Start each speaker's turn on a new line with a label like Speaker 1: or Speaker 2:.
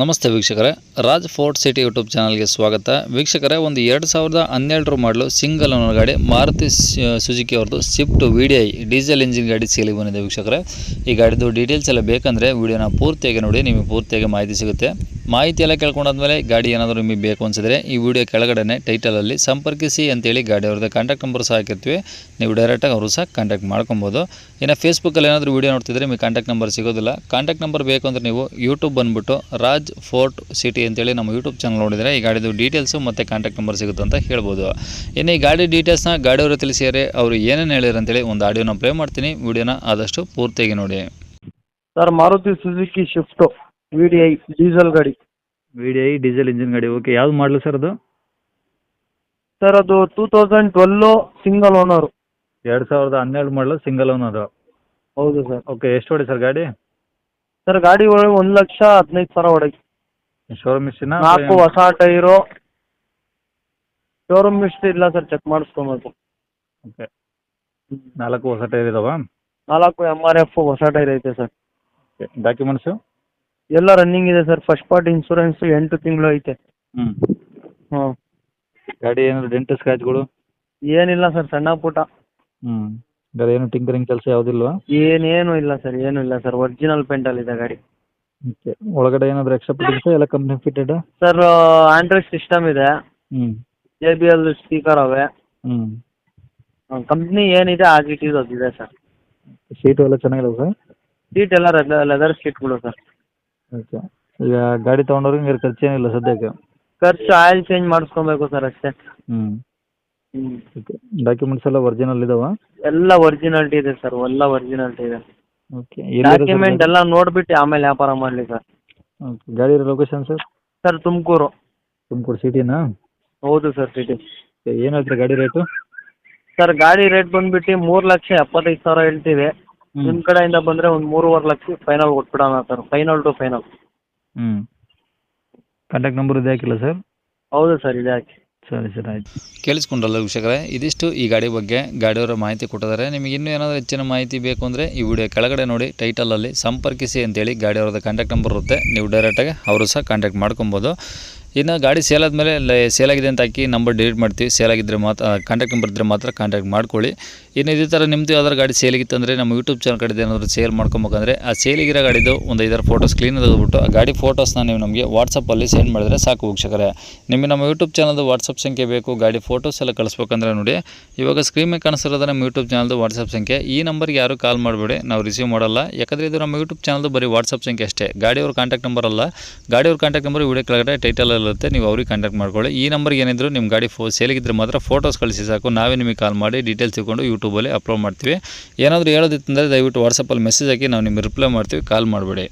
Speaker 1: ನಮಸ್ತೆ ವೀಕ್ಷಕರೇ. Raj fort city YouTube ಚಾನಲ್ಗೆ ಸ್ವಾಗತ. ವೀಕ್ಷಕರೇ, ಒಂದು ಎರಡು ಸಾವಿರದ ಹನ್ನೆರಡರ ಮಾಡಲು ಸಿಂಗಲ್ ಅನ್ನೋ ಗಾಡಿ ಮಾರುತಿ ಸುಜುಕಿ ಅವ್ರದ್ದು swift V D I diesel engine ಗಾಡಿ ಸೇಲಿಗೆ ಬಂದಿದೆ ವೀಕ್ಷಕರೇ. ಈ ಗಾಡಿದು ಡೀಟೇಲ್ಸ್ ಎಲ್ಲ ಬೇಕಂದರೆ ವೀಡಿಯೋನ ಪೂರ್ತಿಯಾಗಿ ನೋಡಿ, ನಿಮಗೆ ಪೂರ್ತಿಯಾಗಿ ಮಾಹಿತಿ ಸಿಗುತ್ತೆ. ಮಾಹಿತಿ ಎಲ್ಲ ಕೇಳ್ಕೊಂಡಾದ್ಮೇಲೆ ಗಾಡಿ ಏನಾದರೂ ನಿಮಗೆ ಬೇಕು ಅನಿಸಿದ್ರೆ ಈ ವಿಡಿಯೋ ಕೆಳಗಡೆ ಟೈಟಲಲ್ಲಿ ಸಂಪರ್ಕಿಸಿ ಅಂತೇಳಿ ಗಾಡಿ ಅವ್ರದ್ದು ಕಾಂಟ್ಯಾಕ್ಟ್ ನಂಬರ್ ಸಹ ಹಾಕಿರ್ತೀವಿ. ನೀವು ಡೈರೆಕ್ಟಾಗಿ ಅವರು ಸಹ ಕಾಂಟ್ಯಾಕ್ಟ್ ಮಾಡ್ಕೊಬೋದು. ಇನ್ನು ಫೇಸ್ಬುಕ್ಕಲ್ಲಿ ಏನಾದರೂ ವಿಡಿಯೋ ನೋಡ್ತಿದ್ರೆ ನಿಮಗೆ ಕಾಂಟ್ಯಾಕ್ಟ್ ನಂಬರ್ ಸಿಗೋದಿಲ್ಲ. ಕಾಂಟ್ಯಾಕ್ಟ್ ನಂಬರ್ ಬೇಕು ಅಂದರೆ ನೀವು ಯೂಟ್ಯೂಬ್ ಬಂದುಬಿಟ್ಟು ರಾಜ್ ಫೋರ್ಟ್ ಸಿಟಿ ಅಂತೇಳಿ ನಮ್ಮ ಯೂಟ್ಯೂಬ್ ಚಾನಲ್ ನೋಡಿದರೆ ಈ ಗಾಡಿದು ಡೀಟೇಲ್ಸು ಮತ್ತು ಕಾಂಟ್ಯಾಕ್ಟ್ ನಂಬರ್ ಸಿಗುತ್ತೆ ಅಂತ ಹೇಳ್ಬೋದು. ಇನ್ನು ಈ ಗಾಡಿ ಡೀಟೇಲ್ಸ್ನ ಗಾಡಿಯವರು ತಿಳಿಸಿದರೆ ಅವರು ಏನೇನು ಹೇಳಿದ್ರು ಅಂತೇಳಿ ಒಂದು ಆಡಿಯೋನ ಪ್ಲೇ ಮಾಡ್ತೀನಿ. ವಿಡಿಯೋನ ಆದಷ್ಟು ಪೂರ್ತಿಯಾಗಿ ನೋಡಿ.
Speaker 2: Sir, Maruti Suzuki swift V D I diesel ಗಾಡಿ.
Speaker 1: V D I diesel engine ಗಾಡಿ. ಓಕೆ ಯಾವ್ದು ಮಾಡಲು ಸರ್ ಅದು?
Speaker 2: ಸರ್ ಅದು two thousand twelve single owner
Speaker 1: ಎರಡು ಸಾವಿರದ ಹನ್ನೆರಡು ಮಾಡಲು ಸಿಂಗಲ್ ಓನರ್ ಅದು.
Speaker 2: ಹೌದು ಸರ್
Speaker 1: ಓಕೆ ಎಷ್ಟು ಹೊಡಿ ಸರ್ ಗಾಡಿ?
Speaker 2: ಸರ್ ಗಾಡಿ ಒಳಗೆ ಒಂದು ಲಕ್ಷ ಹದಿನೈದು ಸಾವಿರ ಹೊಡಗೆ
Speaker 1: ಶೋರೂಮ್ ಮಿಷಿನ
Speaker 2: ನಾಲ್ಕು ಹೊಸ ಟೈರು. ಶೋರೂಮ್ ಮಿಸ್ಟ್ ಇಲ್ಲ ಸರ್ ಚೆಕ್ ಮಾಡಿಸ್ಕೊಬೇಕು.
Speaker 1: ಓಕೆ ನಾಲ್ಕು ಹೊಸ ಟೈರ್ ಇದಾವ?
Speaker 2: ನಾಲ್ಕು ಎಂ ಆರ್ ಎಫ್ ಹೊಸ ಟೈರ್ ಐತೆ ಸರ್
Speaker 1: ಡಾಕ್ಯುಮೆಂಟ್ಸು
Speaker 2: ಎಲ್ಲ ರನ್ನಿಂಗ್ ಇದೆ ಸರ್ ಫಸ್ಟ್ ಪಾರ್ಟ್ ಇನ್ಶೂರೆನ್ಸ್ ಎಂಟು ತಿಂಗಳು ಐತೆ.
Speaker 1: ಹ್ಞೂ
Speaker 2: ಹ್ಞೂ
Speaker 1: ಗಾಡಿ ಏನಾದ್ರು ಡೆಂಟ್ ಸ್ಕ್ರಾಚ್ಗಳು
Speaker 2: ಏನಿಲ್ಲ ಸರ್ ಸಣ್ಣ ಪುಟ್ಟ.
Speaker 1: ಹ್ಞೂ ಗಾಡಿ ಏನು ಟಿಂಕರಿಂಗ್ ಕೆಲಸ ಯಾವುದಿಲ್ವಾ
Speaker 2: ಏನೇನು ಇಲ್ಲ ಸರ್ ಏನೂ ಇಲ್ಲ ಸರ್ ಒರಿಜಿನಲ್ ಪೇಂಟಲ್ಲಿದೆ ಗಾಡಿ.
Speaker 1: ಓಕೆ ಒಳಗಡೆ ಏನಾದರೂ ಎಕ್ಸ್ಟ್ರಾ ಫಿಟ್ಟಿಂಗ್ಸ್ ಎಲ್ಲ company fitted
Speaker 2: sir android system ಇದೆ.
Speaker 1: ಹ್ಞೂ
Speaker 2: ಜೆ ಬಿ ಎಲ್ ಸ್ಪೀಕರ್ ಅವೆ.
Speaker 1: ಹ್ಞೂ
Speaker 2: ಕಂಪ್ನಿ ಏನಿದೆ ಅದಿದೆ ಸರ್
Speaker 1: ಸೀಟು ಎಲ್ಲ ಚೆನ್ನಾಗಿದಾವೆ ಸರ್
Speaker 2: ಸೀಟ್ ಎಲ್ಲ ಲೆದರ್ ಸೀಟ್ಗಳು ಸರ್
Speaker 1: ಓಕೆ. ಈಗ ಗಾಡಿ ತೊಗೊಂಡವ್ರಿಗೆ ನೀರು ಖರ್ಚೇನಿಲ್ಲ ಸದ್ಯಕ್ಕೆ?
Speaker 2: ಖರ್ಚು ಆಯಿಲ್ ಚೇಂಜ್ ಮಾಡಿಸ್ಕೊಬೇಕು ಸರ್ ಅಷ್ಟೇ.
Speaker 1: ಹ್ಞೂ
Speaker 2: ಹ್ಞೂ
Speaker 1: ಓಕೆ. ಡಾಕ್ಯುಮೆಂಟ್ಸ್ ಎಲ್ಲ ಒರಿಜಿನಲ್ ಇದಾವ?
Speaker 2: ಎಲ್ಲ ಒರಿಜಿನಾಲ್ಟಿ ಇದೆ ಸರ್ ಎಲ್ಲ ಒರಿಜಿನಾಲ್ಟಿ ಇದೆ.
Speaker 1: ಓಕೆ.
Speaker 2: ಡಾಕ್ಯುಮೆಂಟ್ ಎಲ್ಲ ನೋಡ್ಬಿಟ್ಟು ಆಮೇಲೆ ವ್ಯಾಪಾರ ಮಾಡಲಿ ಸರ್
Speaker 1: ಓಕೆ. ಗಾಡಿ location sir
Speaker 2: sir Tumakuru.
Speaker 1: Tumakuru ಸಿಟಿನಾ
Speaker 2: ಹೌದು ಸರ್ ಸಿಟಿ
Speaker 1: ಏನು ಹೇಳ್ತೀರಿ ಗಾಡಿ ರೇಟು
Speaker 2: ಸರ್ ಗಾಡಿ ರೇಟ್ ಬಂದ್ಬಿಟ್ಟು ಮೂರು ಲಕ್ಷ ಎಪ್ಪತ್ತೈದು ಸಾವಿರ ಹೇಳ್ತೀವಿ. ನಿಮ್ಮ ಕಡೆಯಿಂದ ಬಂದರೆ ಒಂದು ಮೂರುವರೆ ಲಕ್ಷ ಫೈನಲ್ ಕೊಟ್ಬಿಡೋಣ ಸರ್. ಫೈನಲ್ ಟು ಫೈನಲ್
Speaker 1: ಹ್ಞೂ ಕಾಂಟ್ಯಾಕ್ಟ್ ನಂಬರ್ ಇದೆ ಹಾಕಿಲ್ಲ ಸರ್
Speaker 2: ಹೌದು ಸರ್ ಇದೆ ಹಾಕಿ.
Speaker 1: ಸರಿ ಸರ್ ಆಯ್ತು. ಕೇಳಿಸ್ಕೊಂಡ್ರಲ್ಲ ವೀಕ್ಷಕರೇ ಇದಿಷ್ಟು ಈ ಗಾಡಿ ಬಗ್ಗೆ ಗಾಡಿಯವರ ಮಾಹಿತಿ ಕೊಟ್ಟಿದ್ದಾರೆ. ನಿಮಗೆ ಇನ್ನೂ ಏನಾದರೂ ಹೆಚ್ಚಿನ ಮಾಹಿತಿ ಬೇಕು ಅಂದರೆ ಈ ವಿಡಿಯೋ ಕೆಳಗಡೆ ನೋಡಿ ಟೈಟಲಲ್ಲಿ ಸಂಪರ್ಕಿಸಿ ಅಂತೇಳಿ ಗಾಡಿಯವ್ರದ್ದು ಕಾಂಟ್ಯಾಕ್ಟ್ ನಂಬರ್ ಇರುತ್ತೆ. ನೀವು ಡೈರೆಕ್ಟಾಗಿ ಅವರು ಸಹ ಕಾಂಟ್ಯಾಕ್ಟ್ ಮಾಡ್ಕೊಬೋದು. ಇನ್ನು ಗಾಡಿ ಸೇಲ್ ಆದಮೇಲೆ ಸೇಲ್ ಆಗಿದೆ ಅಂತ ಹಾಕಿ ನಂಬರ್ ಡಿಲೀಟ್ ಮಾಡ್ತೀವಿ. ಸೇಲ್ ಆಗಿದ್ದರೆ ಮಾತ್ರ ಕಾಂಟ್ಯಾಕ್ಟ್ ನಂಬರ್ ಇದ್ದರೆ ಮಾತ್ರ ಕಾಂಟ್ಯಾಕ್ಟ್ ಮಾಡ್ಕೊಳ್ಳಿ. ಇನ್ನು ಇದೇ ಥರ ನಿಮ್ಮದು ಯಾವ್ದಾರು ಗಾಡಿ ಸೇಲಿಗಿತ್ತು ಅಂದರೆ ನಮ್ಮ ಯೂಟ್ಯೂಬ್ ಚಾನಲ್ ಕಡೆ ಏನಾದರೂ ಸೇಲ್ ಮಾಡ್ಕೊಬೇಕಂದ್ರೆ ಆ ಸೇಲಿಗಿರೋ ಗಾಡಿದು ಒಂದು ಐದಾರು ಫೋಟೋಸ್ ಕ್ಲೀನ್ ತೆಗೆದುಬಿಟ್ಟು, ಆ ಗಾಡಿ ಫೋಟೋಸ್ನ ನೀವು ನಮಗೆ ವಾಟ್ಸಪ್ಪಲ್ಲಿ ಸೆಂಡ್ ಮಾಡಿದ್ರೆ ಸಾಕು ವೀಕ್ಷಕರೇ. ನಿಮಗೆ ನಮ್ಮ ಯೂಟ್ಯೂಬ್ ಚಾನಲ್ದು ವಾಟ್ಸಪ್ ಸಂಖ್ಯೆ ಬೇಕು, ಗಾಡಿ ಫೋಟೋಸ್ ಎಲ್ಲ ಕಳಿಸ್ಬೇಕಂದ್ರೆ ನೋಡಿ. ಇವಾಗ ಸ್ಕ್ರೀನ್ ಮೇಲೆ ಕಾಣಿಸಿರೋದು ನಮ್ಮ ಯೂಟ್ಯೂಬ್ ಚಾನಲ್ದು ವಾಟ್ಸಪ್ ಸಂಖ್ಯೆ. ಈ ನಂಬರ್ಗೆ ಯಾರು ಕಾಲ್ ಮಾಡಬೇಡಿ, ನಾವು ರಿಸೀವ್ ಮಾಡಲ್ಲ. ಯಾಕಂದರೆ ಇದು ನಮ್ಮ ಯೂಟ್ಯೂಬ್ ಚಾನಲ್ದು ಬರೀ ವಾಟ್ಸಪ್ ಸಂಖ್ಯೆ ಅಷ್ಟೇ. ಗಾಡಿಯವ್ರ ಕಾಂಟ್ಯಾಕ್ಟ್ ನಂಬರ್ ಅಲ್ಲ. ಗಾಡಿಯವ್ರ ಕಾಂಟ್ಯಾಕ್ಟ್ ನಂಬರ್ ವಿಡಿಯೋ ಕೆಳಗಡೆ ಟೈಟಲಲ್ಲಿ ಇರುತ್ತೆ, ನೀವು ಅವ್ರಿಗೆ ಕಾಂಟ್ಯಾಕ್ಟ್ ಮಾಡ್ಕೊಳ್ಳಿ. ಈ ನಂಬರ್ಗೆ ಏನಿದ್ರು ನಿಮ್ಮ ಗಾಡಿ ಫೋ, ಸೇಲಿಗಿದ್ರೆ ಮಾತ್ರ ಫೋಟೋಸ್ ಕಳಿಸಿ ಸಾಕು. ನಾವೇ ನಿಮಗೆ ಕಾಲ್ ಮಾಡಿ ಡೀಟೇಲ್ಸ್ ತಿಳ್ಕೊಂಡು ಯೂಟ್ಯೂಬಲ್ಲಿ ಅಪ್ಲೋಡ್ ಮಾಡ್ತೀವಿ. ಏನಾದರೂ ಹೇಳೋದಿತ್ತಂದರೆ ದಯವಿಟ್ಟು ವಾಟ್ಸಪ್ಪಲ್ಲಿ ಮೆಸೇಜ್ ಹಾಕಿ ನಾವು ನಿಮಗೆ ರಿಪ್ಲೈ ಮಾಡ್ತೀವಿ. ಕಾಲ್ ಮಾಡಬೇಡಿ.